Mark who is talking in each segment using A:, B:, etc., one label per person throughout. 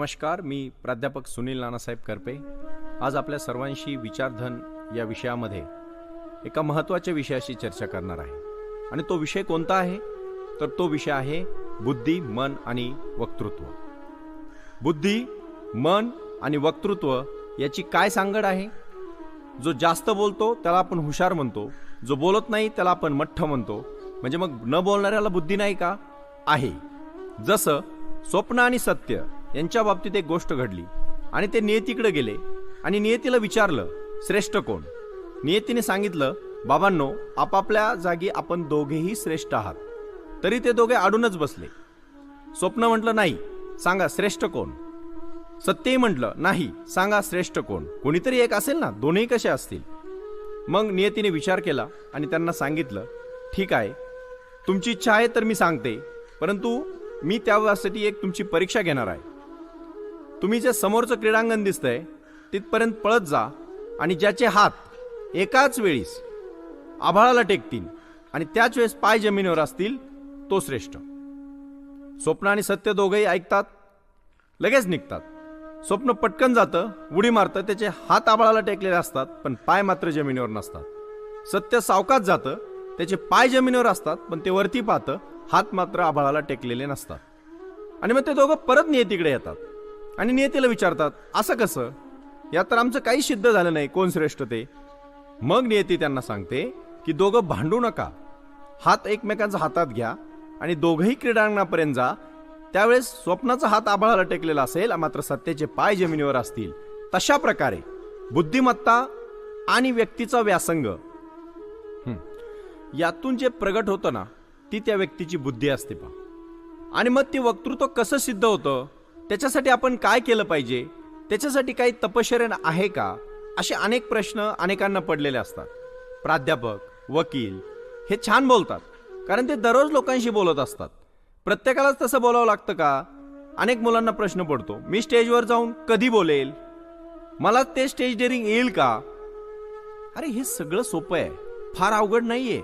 A: नमस्कार मी प्राध्यापक सुनील नानासाहेब करपे. आज आपल्या सर्वांशी विचारधन या विषयामध्ये एका महत्त्वाच्या विषयाशी चर्चा करणार आहे. आणि तो विषय कोणता आहे? तर तो विषय आहे बुद्धी मन आणि वक्तृत्व. बुद्धी मन आणि वक्तृत्व याची काय सांगड आहे? जो जास्त बोलतो त्याला आपण हुशार म्हणतो. जो बोलत नाही त्याला आपण मठ्ठ म्हणतो. म्हणजे मग न बोलणाऱ्याला बुद्धी नाही का? आहे. जसं स्वप्न आणि सत्य यांच्या बाबतीत एक गोष्ट घडली. आणि ते नियतीकडे गेले. आणि नियतीला विचारलं श्रेष्ठ कोण? नियतीने सांगितलं बाबांनो आपापल्या जागी आपण दोघेही श्रेष्ठ आहात. तरी ते दोघे आडूनच बसले. स्वप्न म्हटलं नाही सांगा श्रेष्ठ कोण? सत्यही म्हटलं नाही सांगा श्रेष्ठ कोण? कोणीतरी एक असेल ना दोन्ही कसे असतील? मग नियतीने विचार केला आणि त्यांना सांगितलं ठीक आहे तुमची इच्छा आहे तर मी सांगते परंतु मी त्यासाठी एक तुमची परीक्षा घेणार आहे. तुम्ही जे समोरचं क्रीडांगण दिसतंय तिथपर्यंत पळत जा आणि ज्याचे हात एकाच वेळीस आभाळाला टेकतील आणि त्याच वेळेस पाय जमिनीवर असतील तो श्रेष्ठ. स्वप्न आणि सत्य दोघंही ऐकतात लगेच निघतात. स्वप्न पटकन जातं उडी मारतं त्याचे हात आबाळाला टेकलेले असतात पण पाय मात्र जमिनीवर नसतात. सत्य सावकात जातं त्याचे पाय जमिनीवर असतात पण ते वरती पाहतं हात मात्र आबाळाला टेकलेले नसतात. आणि मग ते दोघं परत नियतीकडे येतात. आणि नेतेला विचारतात असं कसं? या तर आमचं काही सिद्ध झालं नाही. कोण श्रेष्ठ ते? मग नियती त्यांना सांगते की दोघं भांडू नका. हात एकमेकांचा हातात घ्या आणि दोघंही क्रीडांगणापर्यंत जा. त्यावेळेस स्वप्नाचा हात आभाळाला टेकलेला असेल मात्र सत्तेचे पाय जमिनीवर असतील. तशा प्रकारे बुद्धिमत्ता आणि व्यक्तीचा व्यासंग. यातून जे प्रगट होतं ना ती त्या व्यक्तीची बुद्धी असते पा आणि मग ते वक्तृत्व कसं सिद्ध होतं? त्याच्यासाठी आपण काय केलं पाहिजे? त्याच्यासाठी काही तपश्चर्या आहे का? असे अनेक प्रश्न अनेकांना पडलेले असतात. प्राध्यापक वकील हे छान बोलतात कारण ते दररोज लोकांशी बोलत असतात. प्रत्येकालाच तसं बोलावं लागतं का? अनेक मुलांना प्रश्न पडतो मी स्टेजवर जाऊन कधी बोलेल? मला ते स्टेज डेअरिंग येईल का? अरे हे सगळं सोपं आहे. फार अवघड नाहीये.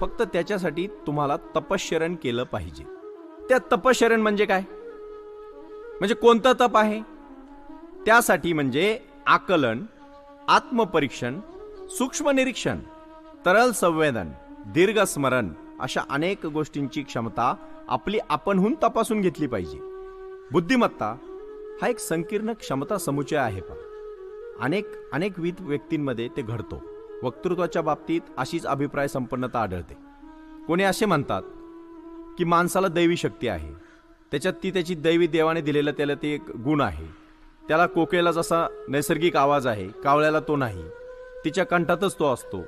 A: फक्त त्याच्यासाठी तुम्हाला तपश्चरण केलं पाहिजे. त्या तपश्चरण म्हणजे काय? म्हणजे कोणतं तप आहे? त्यासाठी म्हणजे आकलन आत्मपरीक्षण सूक्ष्म निरीक्षण तरल संवेदन दीर्घ स्मरण अशा अनेक गोष्टींची क्षमता आपली आपणहून तपासून घेतली पाहिजे. बुद्धिमत्ता हा एक संकीर्ण क्षमता समुच्चय आहे पा अनेक अनेक विध व्यक्तींमध्ये ते घडतो. वक्तृत्वाच्या बाबतीत अशीच अभिप्राय संपन्नता आढळते. कोणी असे म्हणतात की माणसाला दैवी शक्ती आहे. त्याच्यात ती त्याची दैवी देवाने दिलेलं त्याला ते एक गुण आहे. त्याला कोकेला जसा नैसर्गिक आवाज आहे कावळ्याला तो नाही. तिच्या कंठातच तो असतो.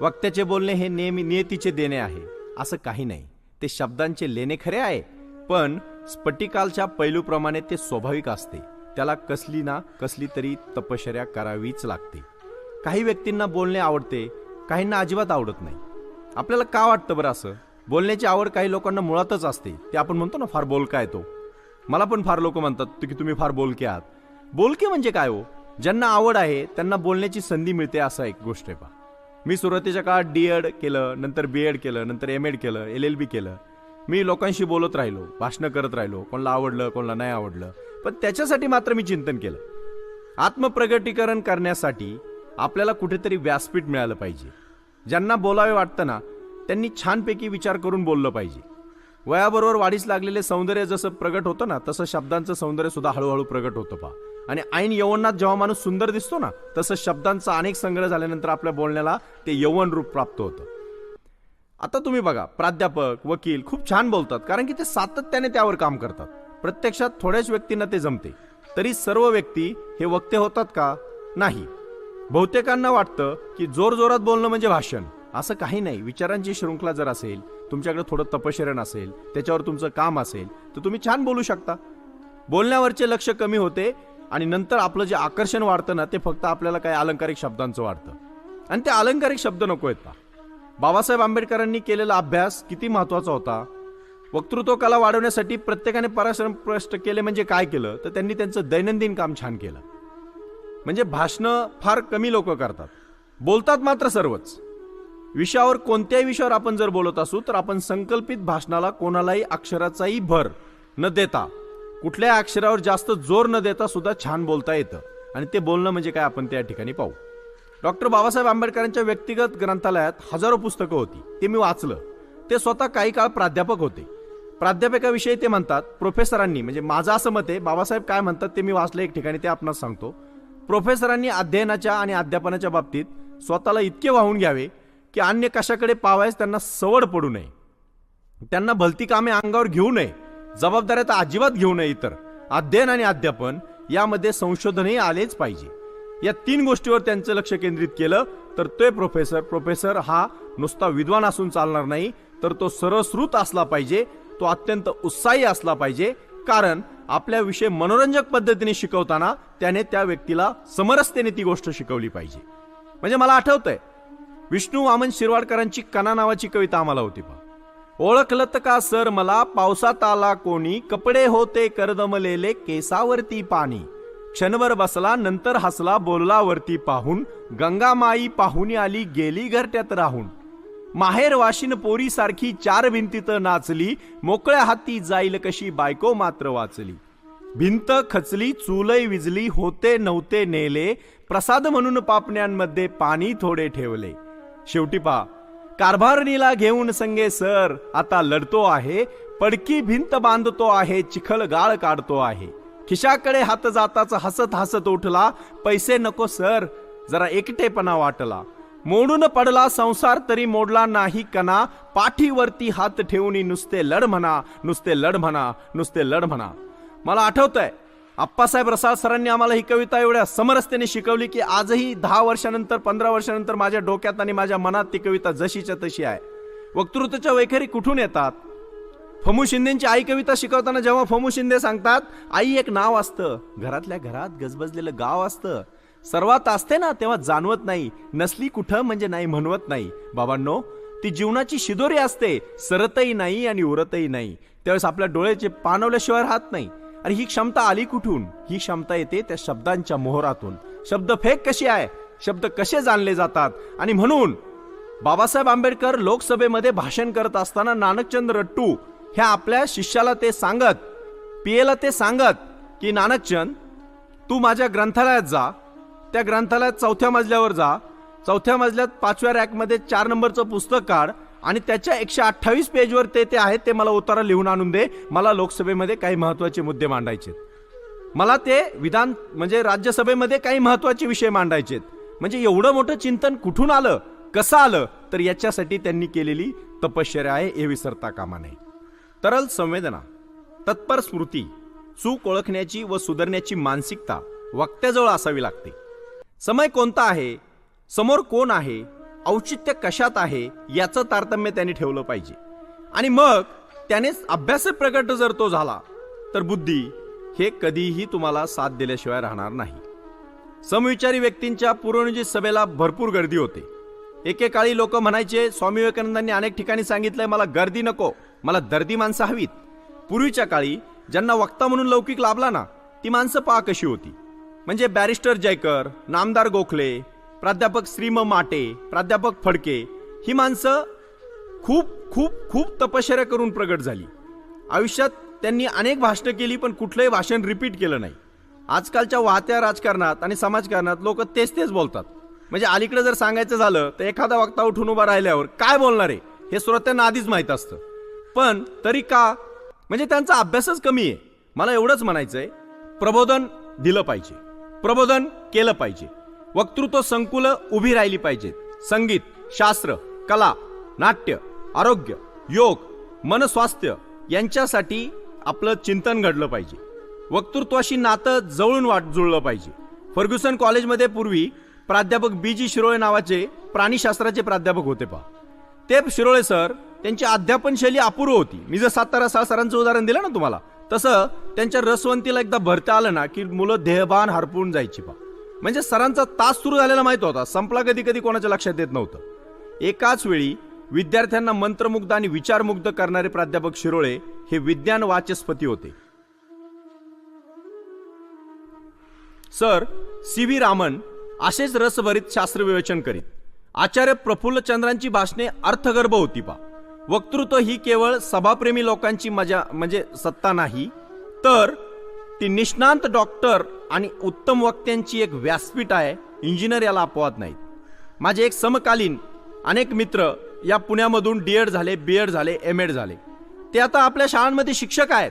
A: वक्त्याचे बोलणे हे नेहमी नियतीचे देणे आहे. असं काही नाही. ते शब्दांचे लेणे खरे आहे पण स्फटिकालच्या पैलूप्रमाणे ते स्वाभाविक असते. त्याला कसली ना कसली तरी तपश्चर्या करावीच लागते. काही व्यक्तींना बोलणे आवडते काहींना अजिबात आवडत नाही. आपल्याला का वाटतं बरं असं? बोलण्याची आवड काही लोकांना मुळातच असते. ते आपण म्हणतो ना फार बोलका आहे तो. मला पण फार लोक म्हणतात की तुम्ही फार बोलके आहात. बोलके म्हणजे काय हो? ज्यांना आवड आहे त्यांना बोलण्याची संधी मिळते असं एक गोष्ट आहे पा मी सुरुवातीच्या काळात डी एड केलं नंतर बी एड केलं नंतर एम एड केलं एल एल बी केलं. मी लोकांशी बोलत राहिलो भाषणं करत राहिलो कोणाला आवडलं कोणाला नाही आवडलं. पण त्याच्यासाठी मात्र मी चिंतन केलं. आत्मप्रगटीकरण करण्यासाठी आपल्याला कुठेतरी व्यासपीठ मिळालं पाहिजे. ज्यांना बोलावे वाटतं ना त्यांनी छानपैकी विचार करून बोललं पाहिजे. वयाबरोबर वाढीस लागलेले सौंदर्य जसं प्रगट होतं ना तसं शब्दांचं सौंदर्य सुद्धा हळूहळू प्रगट होतं पा आणि ऐन यवनात जेव्हा माणूस सुंदर दिसतो ना तसं शब्दांचा अनेक संग्रह झाल्यानंतर आपल्या बोलण्याला ते यवन रूप प्राप्त होतं. आता तुम्ही बघा प्राध्यापक वकील खूप छान बोलतात कारण की ते सातत्याने त्यावर काम करतात. प्रत्यक्षात थोड्याच व्यक्तींना ते जमते. तरी सर्व व्यक्ती हे वक्ते होतात का? नाही. बहुतेकांना वाटतं की जोर जोरात बोलणं म्हणजे भाषण. असं काही नाही. विचारांची शृंखला जर असेल तुमच्याकडे थोडं तपशरण असेल त्याच्यावर तुमचं काम असेल तर तुम्ही छान बोलू शकता. बोलण्यावरचे लक्ष कमी होते आणि नंतर आपलं जे आकर्षण वाढतं ना ते फक्त आपल्याला काही अलंकारिक शब्दांचं वाढतं. आणि ते अलंकारिक शब्द नको आहेत का? बाबासाहेब आंबेडकरांनी केलेला अभ्यास किती महत्त्वाचा होता? वक्तृत्व कला वाढवण्यासाठी प्रत्येकाने पराश्रम प्रश्न केले म्हणजे काय केलं? तर त्यांनी त्यांचं दैनंदिन काम छान केलं. म्हणजे भाषणं फार कमी लोक करतात. बोलतात मात्र सर्वच. विषयावर कोणत्याही विषयावर आपण जर बोलत असू तर आपण संकल्पित भाषणाला कोणालाही अक्षराचाही भर न देता कुठल्याही अक्षरावर जास्त जोर न देता सुद्धा छान बोलता येतं. आणि ते बोलणं म्हणजे काय आपण त्या ठिकाणी पाहू. डॉक्टर बाबासाहेब आंबेडकरांच्या व्यक्तिगत ग्रंथालयात हजारो पुस्तकं होती. ते मी वाचलं. ते स्वतः काही काळ प्राध्यापक होते. प्राध्यापकाविषयी ते म्हणतात प्रोफेसरांनी म्हणजे माझं असं मत आहे बाबासाहेब काय म्हणतात ते मी वाचलं एक ठिकाणी ते आपणास सांगतो. प्रोफेसरांनी अध्ययनाच्या आणि अध्यापनाच्या बाबतीत स्वतःला इतके वाहून घ्यावे की अन्य कशाकडे पावायस त्यांना सवड पडू नये. त्यांना भलती कामे अंगावर घेऊ नये. जबाबदाऱ्या तर अजिबात घेऊ नये इतर. अध्ययन आणि अध्यापन यामध्ये संशोधनही आलेच पाहिजे. या तीन गोष्टीवर त्यांचं लक्ष केंद्रित केलं तर ते प्रोफेसर प्रोफेसर हा नुसता विद्वान असून चालणार नाही तर तो सरस्रुत असला पाहिजे तो अत्यंत उत्साही असला पाहिजे कारण आपल्या विषय मनोरंजक पद्धतीने शिकवताना त्याने त्या व्यक्तीला समरसतेने ती गोष्ट शिकवली पाहिजे. म्हणजे मला आठवतंय विष्णू वामन शिरवाडकरांची कना नावाची कविता आम्हाला होती पा ओळखलं का सर मला? पावसात आला कोणी? कपडे होते करदमलेले केसावरती पाणी. क्षणभर बसला नंतर हसला बोलला वरती पाहून. गंगामाई पाहुणी आली गेली घरट्यात राहून. माहेर वाशिन पोरी सारखी चार भिंतीत नाचली. मोकळ्या हाती जाईल कशी बायको मात्र वाचली. भिंत खचली चुलई विजली होते नव्हते नेले. प्रसाद म्हणून पापण्यांमध्ये पाणी थोडे ठेवले. शेवटी पहा. कारभारणीला घेऊन संगे सर आता लढतो आहे. पडकी भिंत बांधतो आहे चिखल गाळ काढतो आहे. खिशाकडे हात जाताच हसत हसत उठला. पैसे नको सर. जरा एकटेपणा वाटला. मोडून पडला संसार तरी मोडला नाही कणा. पाठीवरती हात ठेवून नुसते लढ म्हणा नुसते लढ म्हणा नुसते लढ म्हणा. मला आठवतंय आप्पासाहेब रसाळ सरांनी आम्हाला ही कविता एवढ्या समरसतेने शिकवली की आजही दहा वर्षानंतर पंधरा वर्षानंतर माझ्या डोक्यात आणि माझ्या मनात ती कविता जशीच्या तशी आहे. वक्तृत्वाच्या वैखरी कुठून येतात? फमू शिंदेची आई कविता शिकवताना जेव्हा फमू शिंदे सांगतात आई एक नाव असतं. घरातल्या घरात गजबजलेलं गाव असतं. सर्वात असते ना तेव्हा जाणवत नाही. नसली कुठं म्हणजे नाही म्हणवत नाही. बाबांनो ती जीवनाची शिदोरी असते. सरतही नाही आणि उरतही नाही. त्यावेळेस आपल्या डोळ्याचे पाणवल्याशिवाय राहत नाही. आणि ही क्षमता आली कुठून? ही क्षमता येते त्या शब्दांच्या मोहरातून. शब्द फेक कशी आहे? शब्द कसे जाणले जातात? आणि म्हणून बाबासाहेब आंबेडकर लोकसभेमध्ये भाषण करत असताना नानकचंद रट्टू ह्या आपल्या शिष्याला ते सांगत पियेला ते सांगत की नानकचंद तू माझ्या ग्रंथालयात जा. त्या ग्रंथालयात चौथ्या मजल्यावर जा. चौथ्या मजल्यात पाचव्या रॅकमध्ये चार नंबरचं पुस्तक काढ. आणि त्याच्या एकशे अठ्ठावीस पेजवर ते ते आहेत ते मला उतारा लिहून आणून दे. मला लोकसभेमध्ये काही महत्त्वाचे मुद्दे मांडायचे मला ते विधान म्हणजे राज्यसभेमध्ये काही महत्त्वाचे विषय मांडायचे म्हणजे एवढं मोठं चिंतन कुठून आलं कसं आलं तर याच्यासाठी त्यांनी केलेली तपश्चर्या आहे हे विसरता कामा नये. तरल संवेदना तत्पर स्मृती चूक ओळखण्याची व सुधारण्याची मानसिकता वक्त्याजवळ असावी लागते. समय कोणता आहे? समोर कोण आहे? औचित्य कशात आहे याचं तारतम्य त्याने ठेवलं पाहिजे. आणि मग त्यानेच अभ्यास प्रकट जर तो झाला तर बुद्धी हे कधीही तुम्हाला साथ दिल्याशिवाय राहणार नाही. समविचारी व्यक्तींच्या पूर्वनियोजित सभेला भरपूर गर्दी होते. एकेकाळी लोक म्हणायचे स्वामी विवेकानंदांनी अनेक ठिकाणी सांगितलंय मला गर्दी नको मला दर्दी माणसं हवीत. पूर्वीच्या काळी ज्यांना वक्ता म्हणून लौकिक लाभला ना ती माणसं पहा कशी होती. म्हणजे बॅरिस्टर जयकर नामदार गोखले प्राध्यापक श्रीम माटे प्राध्यापक फडके ही माणसं खूप खूप खूप तपश्चर्या करून प्रगट झाली. आयुष्यात त्यांनी अनेक भाषणं केली पण कुठलंही भाषण रिपीट केलं नाही. आजकालच्या वाहत्या राजकारणात आणि समाजकारणात लोक तेच तेच बोलतात. म्हणजे अलीकडे जर सांगायचं झालं तर एखादा वक्ता उठून उभा राहिल्यावर काय बोलणार आहे? हे श्रोत्यांना आधीच माहीत असतं. पण तरी का? म्हणजे त्यांचा अभ्यासच कमी आहे. मला एवढंच म्हणायचं आहे प्रबोधन दिलं पाहिजे. प्रबोधन केलं पाहिजे. वक्तृत्व संकुल उभी राहिली पाहिजेत संगीत शास्त्र कला नाट्य आरोग्य योग मनस्वास्थ्य यांच्यासाठी आपलं चिंतन घडलं पाहिजे. वक्तृत्वाशी नातं जवळून वाट जुळलं पाहिजे. फर्ग्युसन कॉलेजमध्ये पूर्वी प्राध्यापक बी जी शिरोळे नावाचे प्राणीशास्त्राचे प्राध्यापक होते पहा. ते शिरोळे सर त्यांची अध्यापन शैली अपूर्व होती. मी जर सातारा सहा सरांचं उदाहरण दिलं ना तुम्हाला तसं त्यांच्या रसवंतीला एकदा भरता आलं ना की मुलं देहभान हरपून जायची पा म्हणजे सरांचा तास सुरू झालेला माहीत होता. संपला कधी कधी कोणाच्या लक्षात येत नव्हतं. एकाच वेळी विद्यार्थ्यांना मंत्रमुग्ध आणि विचारमुग्ध करणारे प्राध्यापक शिरोळे हे विज्ञान वाचस्पती होते. सर सी व्ही रामन असेच रसभरीत शास्त्र विवेचन करीत. आचार्य प्रफुल्ल चंद्रांची भाषणे अर्थगर्भ होती पा. वक्तृत्व ही केवळ सभाप्रेमी लोकांची मजा म्हणजे सत्ता नाही तर ती निष्णांत डॉक्टर आणि उत्तम वक्त्यांची एक व्यासपीठ आहे. इंजिनियर याला अपवाद नाहीत. माझे एक समकालीन अनेक मित्र या पुण्यामधून डी एड झाले बी एड झाले एम एड झाले. ते आता आपल्या शाळांमध्ये शिक्षक आहेत.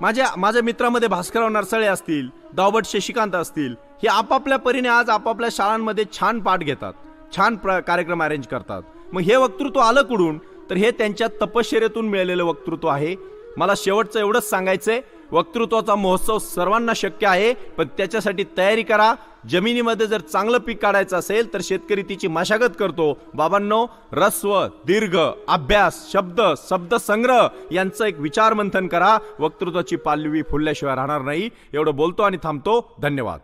A: माझ्या माझ्या मित्रामध्ये भास्करराव नरसळे असतील दावबट शशिकांत असतील हे आपापल्या परीने आज आपापल्या शाळांमध्ये छान पाठ घेतात छान प्र कार्यक्रम अरेंज करतात. मग हे वक्तृत्व आलं कुठून? तर हे त्यांच्या तपश्चर्यातून मिळालेलं वक्तृत्व आहे. मला शेवटचं एवढंच सांगायचंय. वक्तृत्वाचा महोत्सव सर्वांना शक्य आहे पण त्याच्यासाठी तयारी करा. जमिनीमध्ये जर चांगलं पीक काढायचं असेल तर शेतकरी तिची मशागत करतो. बाबांनो रस्व दीर्घ अभ्यास शब्द शब्द संग्रह यांचं एक विचार मंथन करा. वक्तृत्वाची पालवी फुलल्याशिवाय राहणार नाही. एवढं बोलतो आणि थांबतो. धन्यवाद.